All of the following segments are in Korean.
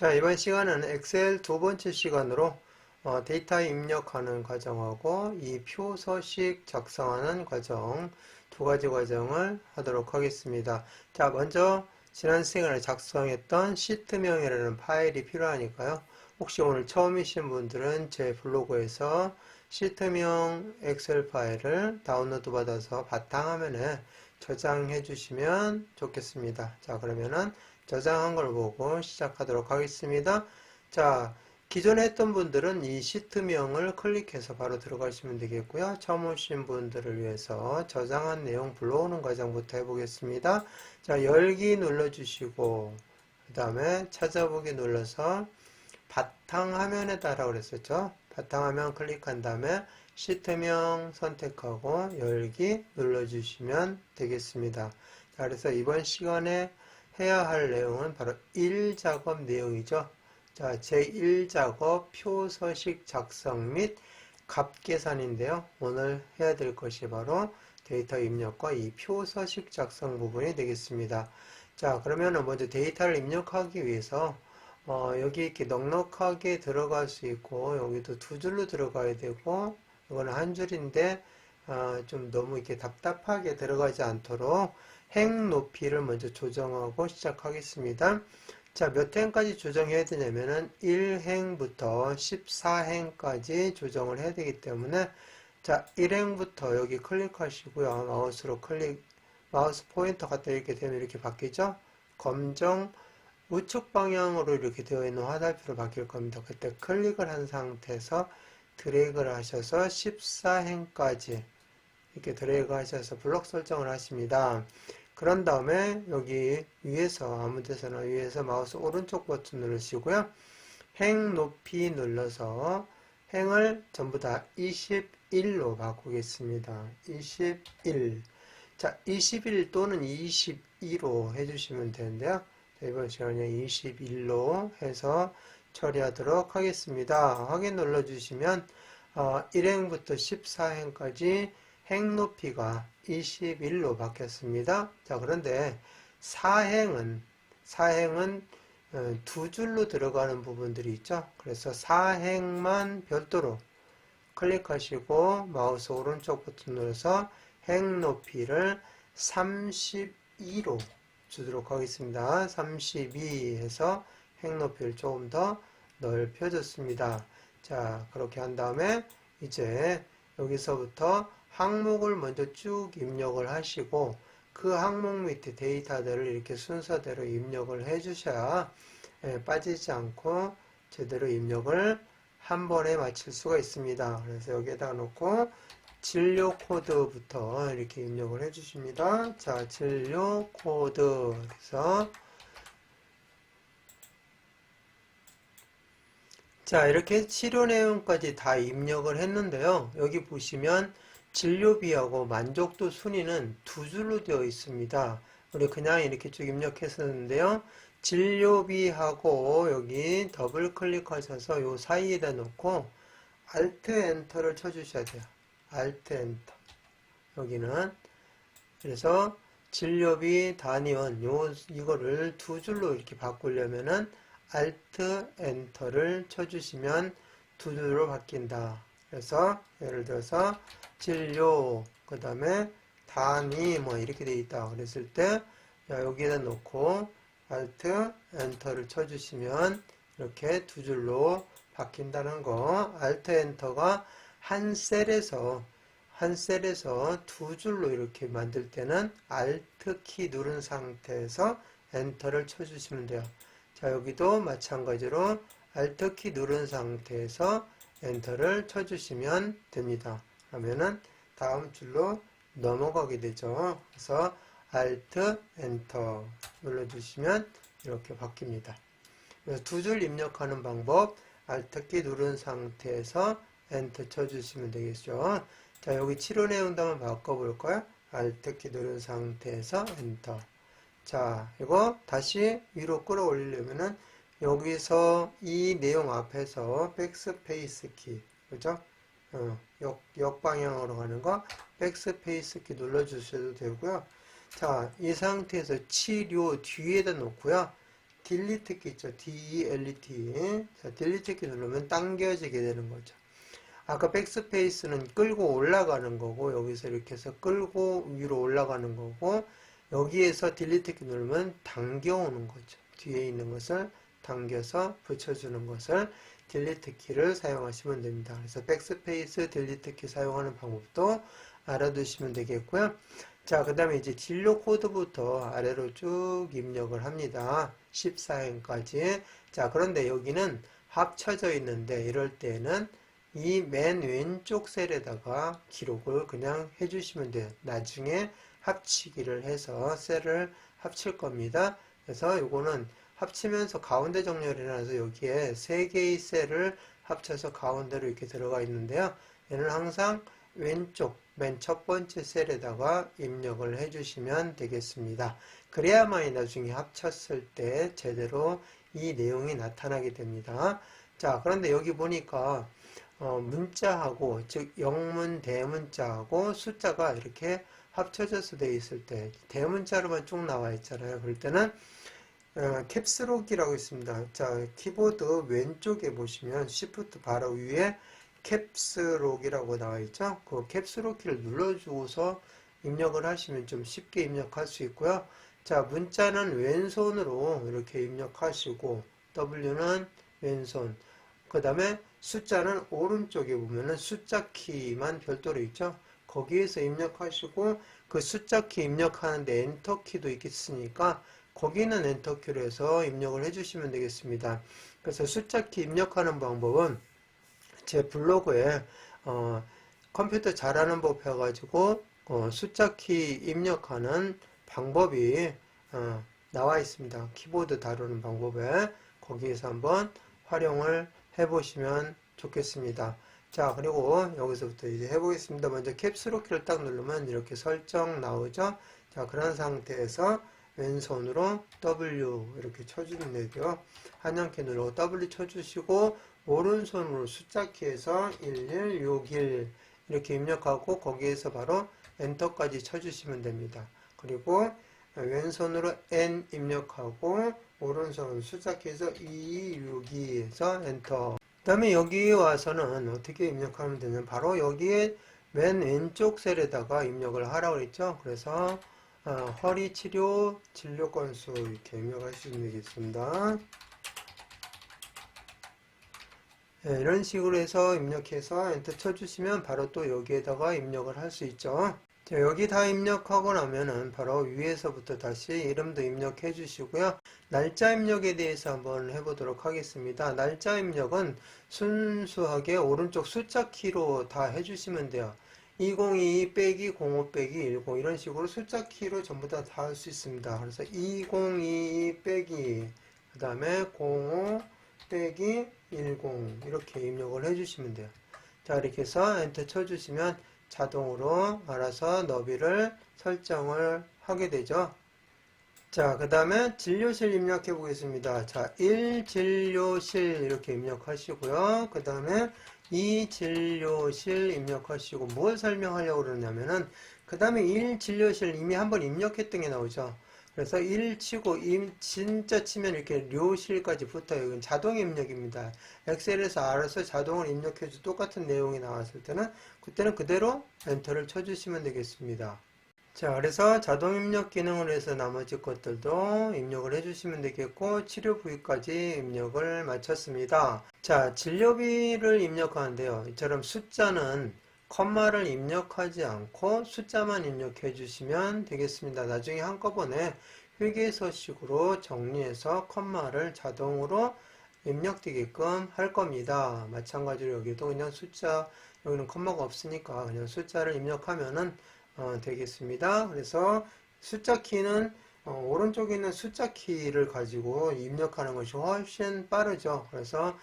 자, 이번 시간은 엑셀 두 번째 시간으로 어, 데이터 입력하는 과정하고 이 표 서식 작성하는 과정 두 가지 과정을 하도록 하겠습니다. 자, 먼저 지난 시간에 작성했던 시트명이라는 파일이 필요하니까요. 혹시 오늘 처음이신 분들은 제 블로그에서 시트명 엑셀 파일을 다운로드 받아서 바탕화면에 저장해 주시면 좋겠습니다. 자, 그러면은 저장한 걸 보고 시작하도록 하겠습니다. 자, 기존에 했던 분들은 이 시트명을 클릭해서 바로 들어가시면 되겠고요. 처음 오신 분들을 위해서 저장한 내용 불러오는 과정부터 해보겠습니다. 자, 열기 눌러주시고, 그 다음에 찾아보기 눌러서 바탕화면에 따라 그랬었죠. 바탕화면 클릭한 다음에 시트명 선택하고 열기 눌러주시면 되겠습니다. 자, 그래서 이번 시간에 해야 할 내용은 바로 1작업 내용이죠. 자, 제1작업 표서식 작성 및 값 계산인데요. 오늘 해야 될 것이 바로 데이터 입력과 이 표서식 작성 부분이 되겠습니다. 자, 그러면 먼저 데이터를 입력하기 위해서 어, 여기 이렇게 넉넉하게 들어갈 수 있고 여기도 두 줄로 들어가야 되고 이거는 한 줄인데 어, 좀 너무 이렇게 답답하게 들어가지 않도록 행 높이를 먼저 조정하고 시작하겠습니다. 자, 몇 행까지 조정해야 되냐면은 1행부터 14행까지 조정을 해야 되기 때문에 자, 1행부터 여기 클릭하시고요. 마우스로 클릭, 마우스 포인터 갖다 이렇게 되면 이렇게 바뀌죠? 검정 우측 방향으로 이렇게 되어 있는 화살표로 바뀔 겁니다. 그때 클릭을 한 상태에서 드래그를 하셔서 14행까지 이렇게 드래그 하셔서 블록 설정을 하십니다. 그런 다음에 여기 위에서 아무 데서나 위에서 마우스 오른쪽 버튼 누르시고요. 행 높이 눌러서 행을 전부 다 21로 바꾸겠습니다. 21. 자, 21 또는 22로 해주시면 되는데요. 자, 이번 시간에 21로 해서 처리하도록 하겠습니다. 확인 눌러주시면 어, 1행부터 14행까지 행 높이가 21로 바뀌었습니다. 자, 그런데 사행은, 사행은 어, 두 줄로 들어가는 부분들이 있죠. 그래서 사행만 별도로 클릭하시고 마우스 오른쪽 버튼 눌러서 행 높이를 32로 주도록 하겠습니다. 32 해서 행 높이를 조금 더 넓혀줬습니다. 자, 그렇게 한 다음에 이제 여기서부터 항목을 먼저 쭉 입력을 하시고 그 항목 밑에 데이터들을 이렇게 순서대로 입력을 해 주셔야 예, 빠지지 않고 제대로 입력을 한 번에 마칠 수가 있습니다. 그래서 여기에다 놓고 진료 코드부터 이렇게 입력을 해 주십니다. 자, 진료 코드 그래서 자, 이렇게 치료 내용까지 다 입력을 했는데요. 여기 보시면 진료비하고 만족도 순위는 두 줄로 되어 있습니다. 우리 그냥 이렇게 쭉 입력했었는데요. 진료비하고 여기 더블 클릭하셔서 요 사이에다 놓고 Alt 엔터를 쳐주셔야 돼요. Alt 엔터. 여기는 그래서 진료비 단위원 요 이거를 두 줄로 이렇게 바꾸려면은 Alt 엔터를 쳐주시면 두 줄로 바뀐다. 그래서 예를 들어서 진료 그 다음에 단위 뭐 이렇게 돼 있다 그랬을 때 여기에다 놓고 Alt 엔터를 쳐주시면 이렇게 두 줄로 바뀐다는 거 Alt 엔터가 한 셀에서 한 셀에서 두 줄로 이렇게 만들 때는 Alt 키 누른 상태에서 엔터를 쳐주시면 돼요. 자 여기도 마찬가지로 Alt 키 누른 상태에서 엔터를 쳐주시면 됩니다. 그러면은 다음 줄로 넘어가게 되죠. 그래서 Alt 엔터 눌러주시면 이렇게 바뀝니다. 두 줄 입력하는 방법 Alt 키 누른 상태에서 엔터 쳐주시면 되겠죠. 자 여기 치료 내용도 한번 바꿔볼까요? Alt 키 누른 상태에서 엔터 자 이거 다시 위로 끌어올리려면은 여기서 이 내용 앞에서 백스페이스 키 그죠? 어, 역, 역방향으로 가는 거 백스페이스 키 눌러주셔도 되고요. 자, 이 상태에서 치료 뒤에다 놓고요. 딜리트 키 있죠. D-E-L-E-T. 자, 딜리트 키 누르면 당겨지게 되는 거죠. 아까 백스페이스는 끌고 올라가는 거고, 여기서 이렇게 해서 끌고 위로 올라가는 거고, 여기에서 딜리트 키 누르면 당겨오는 거죠. 뒤에 있는 것을 당겨서 붙여주는 것을 딜리트 키를 사용하시면 됩니다. 그래서 백스페이스 딜리트 키 사용하는 방법도 알아두시면 되겠고요. 자, 그 다음에 이제 진로 코드부터 아래로 쭉 입력을 합니다. 14행까지. 자, 그런데 여기는 합쳐져 있는데 이럴 때는 이 맨 왼쪽 셀에다가 기록을 그냥 해주시면 돼요. 나중에 합치기를 해서 셀을 합칠 겁니다. 그래서 이거는 합치면서 가운데 정렬이 나서 여기에 세 개의 셀을 합쳐서 가운데로 이렇게 들어가 있는데요. 얘는 항상 왼쪽 맨 첫 번째 셀에다가 입력을 해주시면 되겠습니다. 그래야만이 나중에 합쳤을 때 제대로 이 내용이 나타나게 됩니다. 자, 그런데 여기 보니까 어, 문자하고 즉 영문 대문자하고 숫자가 이렇게 합쳐져서 되어 있을 때 대문자로만 쭉 나와 있잖아요. 그럴 때는 어, 캡스록이라고 있습니다. 자, 키보드 왼쪽에 보시면 Shift 바로 위에 캡스록이라고 나와 있죠. 그 캡스록 키를 눌러주고서 입력을 하시면 좀 쉽게 입력할 수 있고요. 자, 문자는 왼손으로 이렇게 입력하시고 W는 왼손. 그 다음에 숫자는 오른쪽에 보면은 숫자 키만 별도로 있죠. 거기에서 입력하시고 그 숫자 키 입력하는데 엔터 키도 있겠으니까 거기는 엔터 키로 해서 입력을 해주시면 되겠습니다. 그래서 숫자 키 입력하는 방법은 제 블로그에 어, 컴퓨터 잘하는 법 해가지고 어, 숫자 키 입력하는 방법이 어, 나와 있습니다. 키보드 다루는 방법에 거기에서 한번 활용을 해보시면 좋겠습니다. 자 그리고 여기서부터 이제 해보겠습니다. 먼저 캡슐록 키를 딱 누르면 이렇게 설정 나오죠. 자 그런 상태에서 왼손으로 W 이렇게 쳐주면 되고요. 한영키 누르고 W 쳐주시고 오른손으로 숫자 키에서 1161 이렇게 입력하고 거기에서 바로 엔터까지 쳐주시면 됩니다. 그리고 왼손으로 N 입력하고 오른손 숫자 키에서 2262에서 엔터 그 다음에 여기 와서는 어떻게 입력하면 되냐면 바로 여기에 맨 왼쪽 셀에다가 입력을 하라고 했죠. 그래서 어, 허리 치료 진료 건수 이렇게 입력하시면 되겠습니다. 네, 이런 식으로 해서 입력해서 엔터 쳐주시면 바로 또 여기에다가 입력을 할 수 있죠. 자, 여기 다 입력하고 나면은 바로 위에서부터 다시 이름도 입력해 주시고요. 날짜 입력에 대해서 한번 해보도록 하겠습니다. 날짜 입력은 순수하게 오른쪽 숫자 키로 다 해주시면 돼요. 202 빼기 05 빼기 10 이런 식으로 숫자 키로 전부 다 다 할 수 있습니다. 그래서 2022 빼기 그 다음에 05 빼기 10 이렇게 입력을 해주시면 돼요. 자 이렇게 해서 엔터 쳐주시면 자동으로 알아서 너비를 설정을 하게 되죠. 자, 그 다음에 진료실 입력해 보겠습니다. 자, 1진료실 이렇게 입력하시고요. 그 다음에 2진료실 입력하시고 뭘 설명하려고 그러냐면은 그 다음에 1 진료실 이미 한번 입력했던 게 나오죠. 그래서 1 치고 임 진짜 치면 이렇게 료실까지 붙어요. 이건 자동 입력입니다. 엑셀에서 알아서 자동으로 입력해서 똑같은 내용이 나왔을 때는 그때는 그대로 엔터를 쳐주시면 되겠습니다. 자, 그래서 자동 입력 기능으로 해서 나머지 것들도 입력을 해주시면 되겠고, 치료 부위까지 입력을 마쳤습니다. 자, 진료비를 입력하는데요. 이처럼 숫자는 컴마를 입력하지 않고 숫자만 입력해 주시면 되겠습니다. 나중에 한꺼번에 회계서식으로 정리해서 컴마를 자동으로 입력되게끔 할 겁니다. 마찬가지로 여기도 그냥 숫자, 여기는 컴마가 없으니까 그냥 숫자를 입력하면은 어, 되겠습니다. 그래서 숫자 키는 어, 오른쪽에 있는 숫자 키를 가지고 입력하는 것이 훨씬 빠르죠. 그래서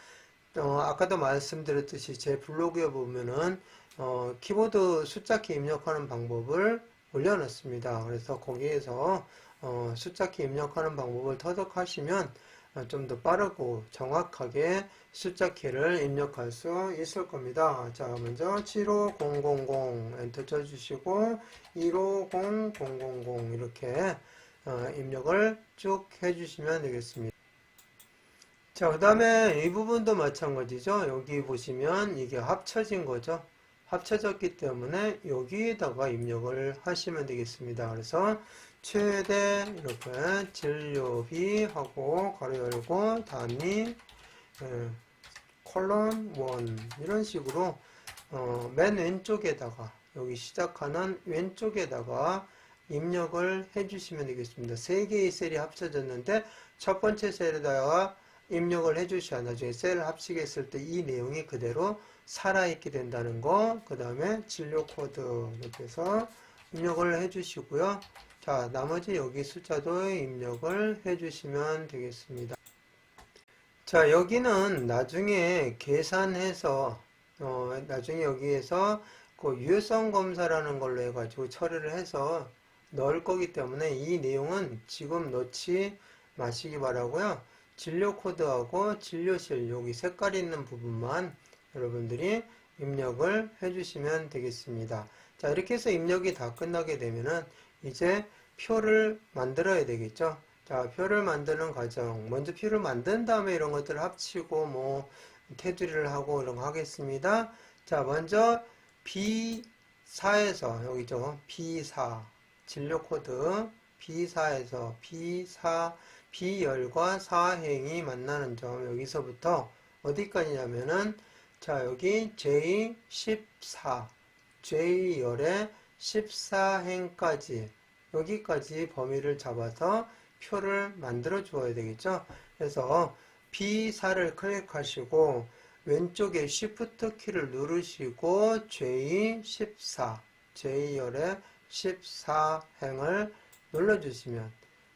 어, 아까도 말씀드렸듯이 제 블로그에 보면은 어, 키보드 숫자 키 입력하는 방법을 올려놨습니다. 그래서 거기에서 어, 숫자 키 입력하는 방법을 터득하시면 어, 좀더 빠르고 정확하게 숫자 키를 입력할 수 있을 겁니다. 자, 먼저 75000 엔터 쳐주시고 150000 이렇게 어, 입력을 쭉 해주시면 되겠습니다. 자, 그 다음에 이 부분도 마찬가지죠. 여기 보시면 이게 합쳐진 거죠. 합쳐졌기 때문에 여기에다가 입력을 하시면 되겠습니다. 그래서 최대 이렇게 진료비 하고 가로 열고 단위 예, 콜론 원 이런 식으로 어, 맨 왼쪽에다가 여기 시작하는 왼쪽에다가 입력을 해주시면 되겠습니다. 세 개의 셀이 합쳐졌는데 첫 번째 셀에다가 입력을 해 주셔야 나중에 셀을 합치겠을 때 이 내용이 그대로 살아있게 된다는 거. 그 다음에 진료 코드 해서 입력을 해 주시고요. 자, 나머지 여기 숫자도 입력을 해 주시면 되겠습니다. 자, 여기는 나중에 계산해서, 어, 나중에 여기에서 그 유효성 검사라는 걸로 해가지고 처리를 해서 넣을 거기 때문에 이 내용은 지금 넣지 마시기 바라고요. 진료 코드하고 진료실 여기 색깔 있는 부분만 여러분들이 입력을 해주시면 되겠습니다. 자, 이렇게 해서 입력이 다 끝나게 되면은 이제 표를 만들어야 되겠죠. 자, 표를 만드는 과정. 먼저 표를 만든 다음에 이런 것들을 합치고 뭐 테두리를 하고 이런 거 하겠습니다. 자, 먼저 B4에서 여기죠. B4 진료 코드 B4에서 B4 B열과 사행이 만나는 점 여기서부터 어디까지냐면은 자 여기 J14 J열의 14행까지 여기까지 범위를 잡아서 표를 만들어 주어야 되겠죠? 그래서 B4를 클릭하시고 왼쪽에 Shift 키를 누르시고 J14 J열의 14행을 눌러주시면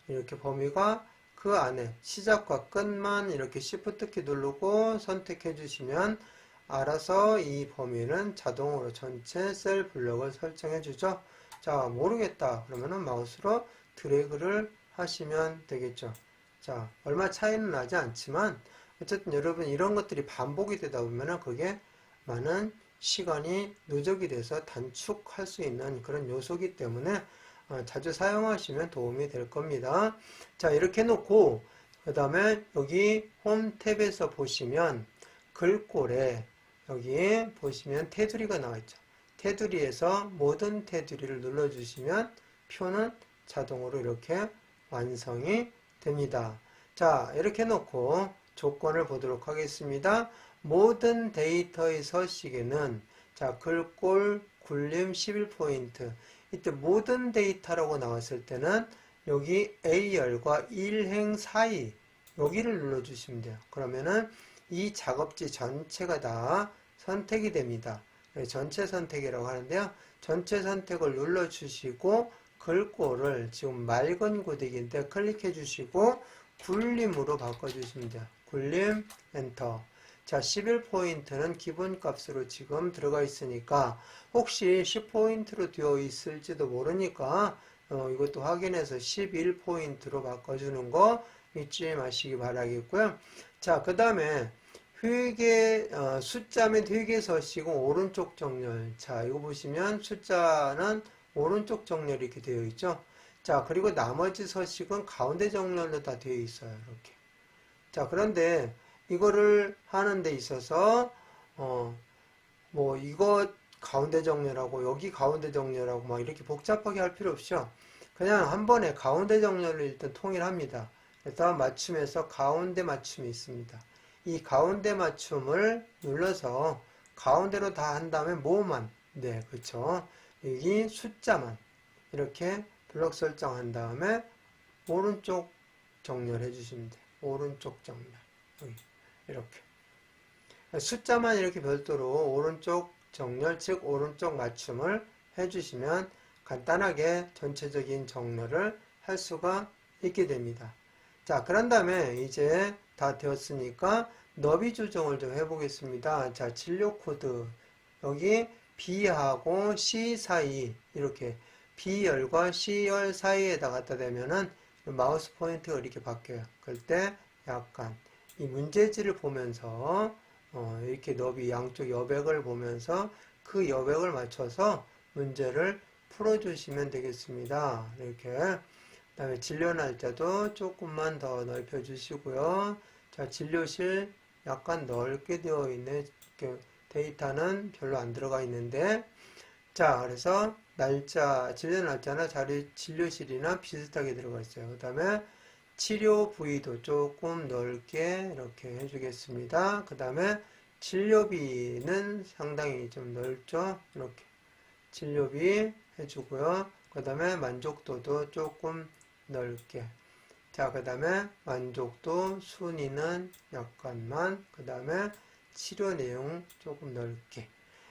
이렇게 범위가 그 안에 시작과 끝만 이렇게 Shift 키 누르고 선택해 주시면 알아서 이 범위는 자동으로 전체 셀 블럭을 설정해 주죠. 자, 모르겠다. 그러면은 마우스로 드래그를 하시면 되겠죠. 자, 얼마 차이는 나지 않지만 어쨌든 여러분 이런 것들이 반복이 되다 보면은 그게 많은 시간이 누적이 돼서 단축할 수 있는 그런 요소기 때문에 어, 자주 사용하시면 도움이 될 겁니다. 자, 이렇게 놓고 그 다음에 여기 홈 탭에서 보시면 글꼴에 여기 보시면 테두리가 나와 있죠. 테두리에서 모든 테두리를 눌러주시면 표는 자동으로 이렇게 완성이 됩니다. 자, 이렇게 놓고 조건을 보도록 하겠습니다. 모든 데이터의 서식에는 자, 글꼴 굴림 11포인트 이때 모든 데이터라고 나왔을 때는 여기 A열과 1행 사이 여기를 눌러주시면 돼요. 그러면은 이 작업지 전체가 다 선택이 됩니다. 네, 전체 선택이라고 하는데요. 전체 선택을 눌러주시고 글꼴을 지금 맑은 고데기인데 클릭해 주시고 굴림으로 바꿔주시면 돼요. 굴림 엔터 자 11포인트는 기본값으로 지금 들어가 있으니까 혹시 10포인트로 되어 있을지도 모르니까 어, 이것도 확인해서 11포인트로 바꿔주는 거 잊지 마시기 바라겠고요. 자, 그 다음에 회계, 어, 숫자 및 회계 서식은 오른쪽 정렬. 자, 이거 보시면 숫자는 오른쪽 정렬 이렇게 되어 있죠. 자, 그리고 나머지 서식은 가운데 정렬로 다 되어 있어요. 이렇게. 자, 그런데 이거를 하는 데 있어서, 어, 뭐, 이거 가운데 정렬하고, 여기 가운데 정렬하고, 막 이렇게 복잡하게 할 필요 없죠. 그냥 한 번에 가운데 정렬을 일단 통일합니다. 그래서 맞춤에서 가운데 맞춤이 있습니다. 이 가운데 맞춤을 눌러서 가운데로 다 한 다음에 뭐만, 네, 그렇죠. 여기 숫자만 이렇게 블럭 설정한 다음에 오른쪽 정렬해 주시면 돼요. 오른쪽 정렬. 여기. 이렇게. 숫자만 이렇게 별도로 오른쪽 정렬, 즉 오른쪽 맞춤을 해주시면 간단하게 전체적인 정렬을 할 수가 있게 됩니다. 자, 그런 다음에 이제 다 되었으니까 너비 조정을 좀 해보겠습니다. 자, 진료 코드. 여기 B하고 C 사이, 이렇게 B열과 C열 사이에다 갖다 대면은 마우스 포인트가 이렇게 바뀌어요. 그럴 때 약간 이 문제지를 보면서 어, 이렇게 너비 양쪽 여백을 보면서 그 여백을 맞춰서 문제를 풀어주시면 되겠습니다. 이렇게 그다음에 진료 날짜도 조금만 더 넓혀 주시고요. 자, 진료실 약간 넓게 되어. 이렇게 데이터는 별로 안 들어가 있는데, 자, 그래서 날짜, 진료 날짜나 자리 진료실이나 비슷하게 들어가 있어요. 그 다음에 치료 부위도 조금 넓게 이렇게 해주겠습니다. 그 다음에 진료비는 상당히 좀 넓죠. 이렇게 진료비 해주고요. 그 다음에 만족도도 조금 넓게. 자, 그 다음에 만족도 순위는 약간만. 그 다음에 치료 내용 조금 넓게.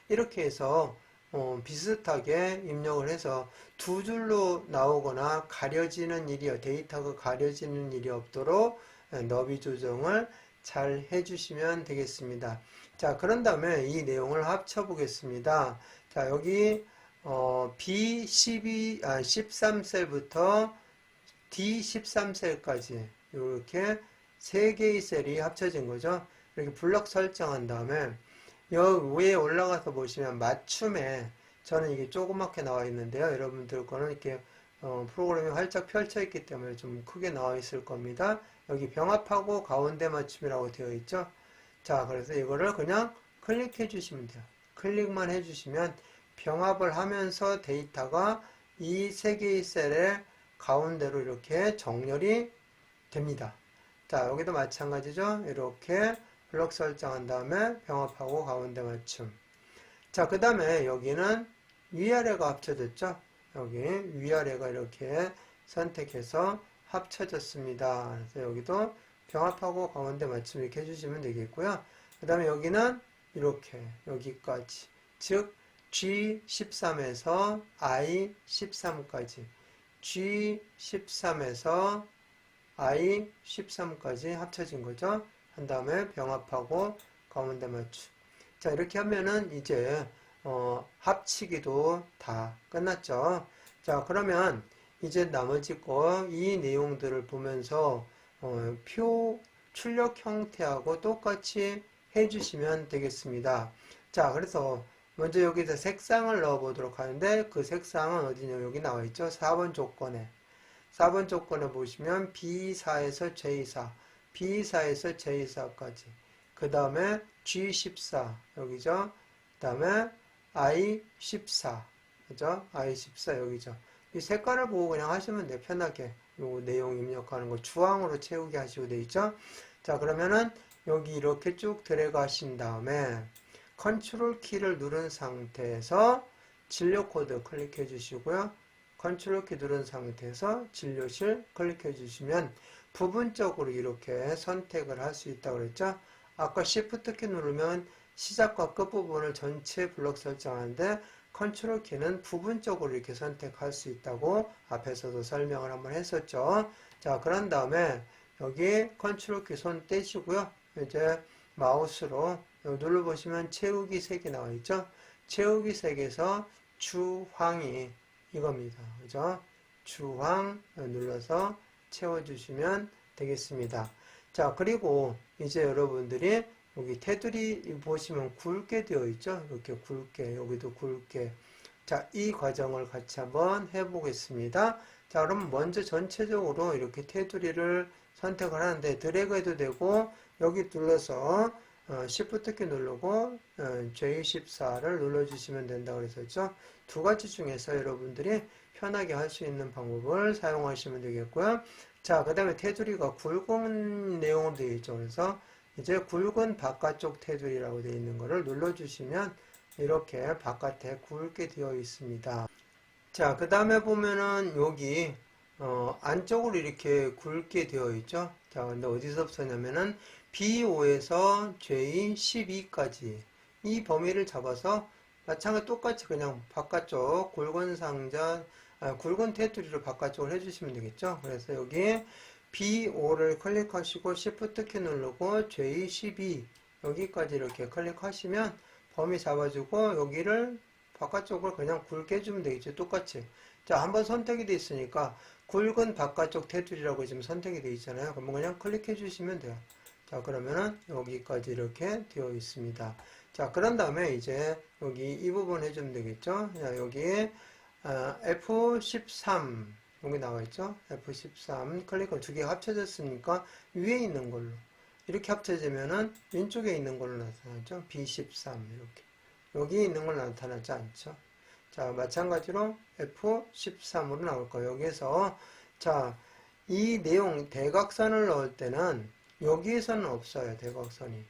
이렇게 해서 어, 비슷하게 입력을 해서 두 줄로 나오거나 가려지는 일이 데이터가 가려지는 일이 없도록 예, 너비 조정을 잘 해주시면 되겠습니다. 자, 그런 다음에 이 내용을 합쳐 보겠습니다. 자, 여기 어, B12, 아, 13셀부터 D13셀까지 이렇게 세 개의 셀이 합쳐진 거죠. 이렇게 블럭 설정한 다음에 여기 위에 올라가서 보시면 맞춤에 저는 이게 조그맣게 나와 있는데요. 여러분들 거는 이렇게 어, 프로그램이 활짝 펼쳐 있기 때문에 좀 크게 나와 있을 겁니다. 여기 병합하고 가운데 맞춤이라고 되어 있죠. 자, 그래서 이거를 그냥 클릭해 주시면 돼요. 클릭만 해 주시면 병합을 하면서 데이터가 이 세 개의 셀의 가운데로 이렇게 정렬이 됩니다. 자, 여기도 마찬가지죠. 이렇게 블럭 설정한 다음에 병합하고 가운데 맞춤. 자, 그 다음에 여기는 위아래가 합쳐졌죠. 여기 위아래가 이렇게 선택해서 합쳐졌습니다. 그래서 여기도 병합하고 가운데 맞춤 이렇게 해주시면 되겠고요. 그 다음에 여기는 이렇게 여기까지 즉 G13에서 I13까지 G13에서 I13까지 합쳐진 거죠. 한 다음에 병합하고 가운데 맞춤. 자, 이렇게 하면은 이제 어, 합치기도 다 끝났죠. 자, 그러면 이제 나머지 거 이 내용들을 보면서 어, 표 출력 형태하고 똑같이 해주시면 되겠습니다. 자, 그래서 먼저 여기서 색상을 넣어 보도록 하는데 그 색상은 어디냐 여기 나와 있죠. 4번 조건에 4번 조건에 보시면 B4에서 J4 B4에서 J4까지 그 다음에 G14 여기죠. 그 다음에 I14 그죠? I14 여기죠. 이 색깔을 보고 그냥 하시면 돼 편하게 요 내용 입력하는 거 주황으로 채우게 하시고 돼 있죠. 자 그러면은 여기 이렇게 쭉 들어가신 다음에 컨트롤 키를 누른 상태에서 진료 코드 클릭해 주시고요. 컨트롤 키 누른 상태에서 진료실 클릭해 주시면 부분적으로 이렇게 선택을 할 수 있다고 그랬죠. 아까 Shift 키 누르면 시작과 끝부분을 전체 블록 설정하는데 컨트롤 키는 부분적으로 이렇게 선택할 수 있다고 앞에서도 설명을 한번 했었죠. 자, 그런 다음에 여기 컨트롤 키 손 떼시고요. 이제 마우스로 눌러보시면 채우기 색이 나와 있죠. 채우기 색에서 주황이 이겁니다. 그죠? 주황 눌러서 채워주시면 되겠습니다. 자, 그리고 이제 여러분들이 여기 테두리 보시면 굵게 되어 있죠? 이렇게 굵게, 여기도 굵게. 자, 이 과정을 같이 한번 해보겠습니다. 자, 그럼 먼저 전체적으로 이렇게 테두리를 선택을 하는데 드래그 해도 되고, 여기 눌러서 어, Shift 키 누르고 어, J14를 눌러주시면 된다고 그랬었죠. 두 가지 중에서 여러분들이 편하게 할 수 있는 방법을 사용하시면 되겠고요. 자, 그 다음에 테두리가 굵은 내용으로 되어 있죠. 그래서 이제 굵은 바깥쪽 테두리라고 되어 있는 것을 눌러주시면 이렇게 바깥에 굵게 되어 있습니다. 자, 그 다음에 보면은 여기 어, 안쪽으로 이렇게 굵게 되어 있죠. 자, 근데 어디서부터냐면은 B5에서 J12까지 이 범위를 잡아서 마찬가지 똑같이 그냥 바깥쪽 굵은 상자, 아, 굵은 테두리를 바깥쪽으로 해주시면 되겠죠. 그래서 여기 B5를 클릭하시고 Shift 키 누르고 J12 여기까지 이렇게 클릭하시면 범위 잡아주고 여기를 바깥쪽으로 그냥 굵게 해주면 되겠죠. 똑같이. 자, 한번 선택이 되어 있으니까 굵은 바깥쪽 테두리라고 지금 선택이 되어 있잖아요. 그러면 그냥 클릭해 주시면 돼요. 자, 그러면은 여기까지 이렇게 되어 있습니다. 자, 그런 다음에 이제 여기 이 부분 해주면 되겠죠. 자, 여기 어, F13 여기 나와 있죠. F13 클릭을 두 개 합쳐졌으니까 위에 있는 걸로 이렇게 합쳐지면은 왼쪽에 있는 걸로 나타나죠. B13 이렇게. 여기 있는 걸로 나타나지 않죠. 자, 마찬가지로 F13으로 나올 거예요. 여기에서 자, 이 내용 대각선을 넣을 때는 여기에서는 없어요. 대각선이.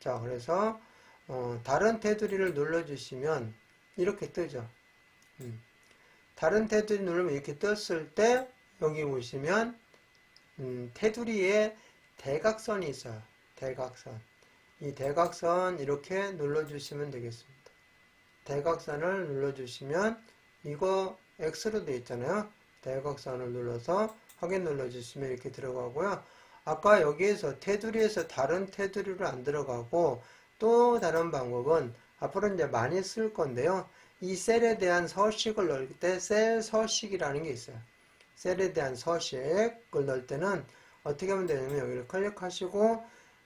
자, 그래서 어, 다른 테두리를 눌러주시면 이렇게 뜨죠. 음. 다른 테두리 누르면 이렇게 떴을 때 여기 보시면 음, 테두리에 대각선이 있어요. 대각선. 이 대각선 이렇게 눌러주시면 되겠습니다. 대각선을 눌러주시면 이거 X로 되어 있잖아요. 대각선을 눌러서 확인 눌러주시면 이렇게 들어가고요. 아까 여기에서 테두리에서 다른 테두리로 안 들어가고 또 다른 방법은 앞으로 이제 많이 쓸 건데요. 이 셀에 대한 서식을 넣을 때 셀 서식이라는 게 있어요. 셀에 대한 서식을 넣을 때는 어떻게 하면 되냐면 여기를 클릭하시고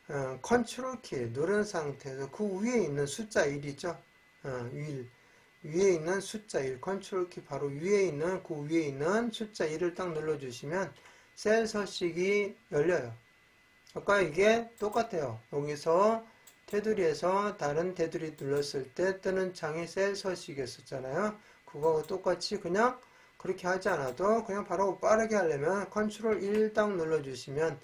어, 컨트롤 키 누른 상태에서 그 위에 있는 숫자 1 있죠? 어, 1 위에 있는 숫자 1 컨트롤 키 바로 위에 있는 그 위에 있는 숫자 1을 딱 눌러주시면 셀 서식이 열려요. 아까 이게 똑같아요. 여기서 테두리에서 다른 테두리 눌렀을 때 뜨는 창이 셀 서식이었었잖아요. 그거하고 똑같이 그냥 그렇게 하지 않아도 그냥 바로 빠르게 하려면 컨트롤 1 딱 눌러주시면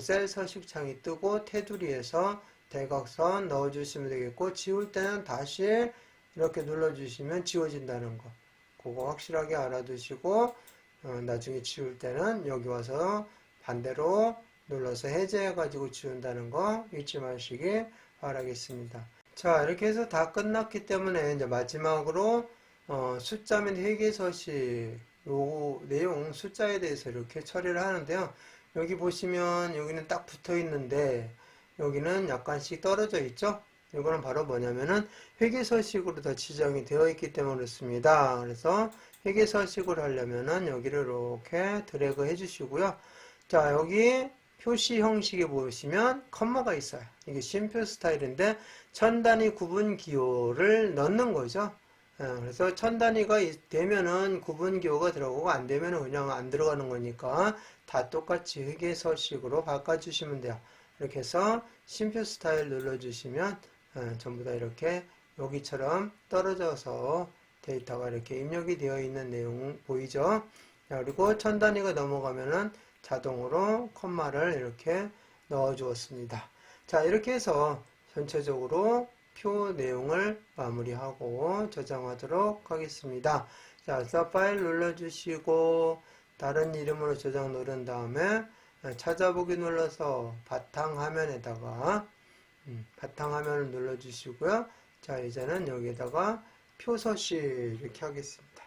셀 서식 창이 뜨고 테두리에서 대각선 넣어주시면 되겠고 지울 때는 다시 이렇게 눌러주시면 지워진다는 거 그거 확실하게 알아두시고 어, 나중에 지울 때는 여기 와서 반대로 눌러서 해제해 가지고 지운다는 거 잊지 마시기 바라겠습니다. 자 이렇게 해서 다 끝났기 때문에 이제 마지막으로 어, 숫자 및 회계서식 요 내용 숫자에 대해서 이렇게 처리를 하는데요. 여기 보시면 여기는 딱 붙어 있는데 여기는 약간씩 떨어져 있죠. 이거는 바로 뭐냐면은 회계서식으로 다 지정이 되어 있기 때문에 그렇습니다. 그래서 회계서식을 하려면은 여기를 이렇게 드래그 해주시고요. 자 여기 표시 형식에 보시면 컴마가 있어요. 이게 심표 스타일인데 천 단위 구분 기호를 넣는 거죠. 예, 그래서 천 단위가 있- 되면은 구분 기호가 들어가고 안 되면은 그냥 안 들어가는 거니까 다 똑같이 회계서식으로 바꿔주시면 돼요. 이렇게 해서 심표 스타일 눌러주시면 예, 전부 다 이렇게 여기처럼 떨어져서 데이터가 이렇게 입력이 되어 있는 내용 보이죠? 자, 그리고 천 단위가 넘어가면은 자동으로 컴마를 이렇게 넣어 주었습니다. 자, 이렇게 해서 전체적으로 표 내용을 마무리하고 저장하도록 하겠습니다. 자, 파일 눌러주시고 다른 이름으로 저장 누른 다음에 찾아보기 눌러서 바탕 화면에다가 음, 바탕화면을 눌러주시고요. 자, 이제는 여기에다가 표서식 이렇게 하겠습니다.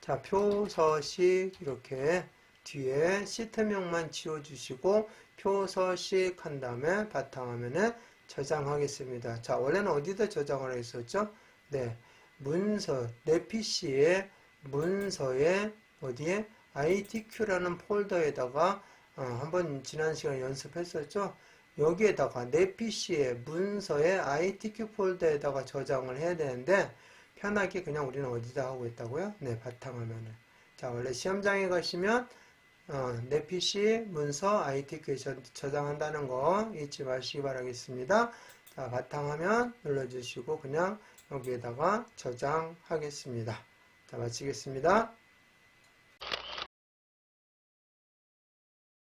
자, 표서식 이렇게 뒤에 시트명만 지워주시고 표서식 한 다음에 바탕화면에 저장하겠습니다. 자, 원래는 어디다 저장을 했었죠? 네, 문서, 내 PC에 문서에 어디에 ITQ라는 폴더에다가 어, 한번 지난 시간에 연습했었죠? 여기에다가 내 PC에 문서에 ITQ 폴더에다가 저장을 해야 되는데 편하게 그냥 우리는 어디다 하고 있다고요? 네, 바탕화면에. 자, 원래 시험장에 가시면 어, 내 PC 문서 ITQ에 저, 저장한다는 거 잊지 마시기 바라겠습니다. 자, 바탕화면 눌러주시고 그냥 여기에다가 저장하겠습니다. 자, 마치겠습니다.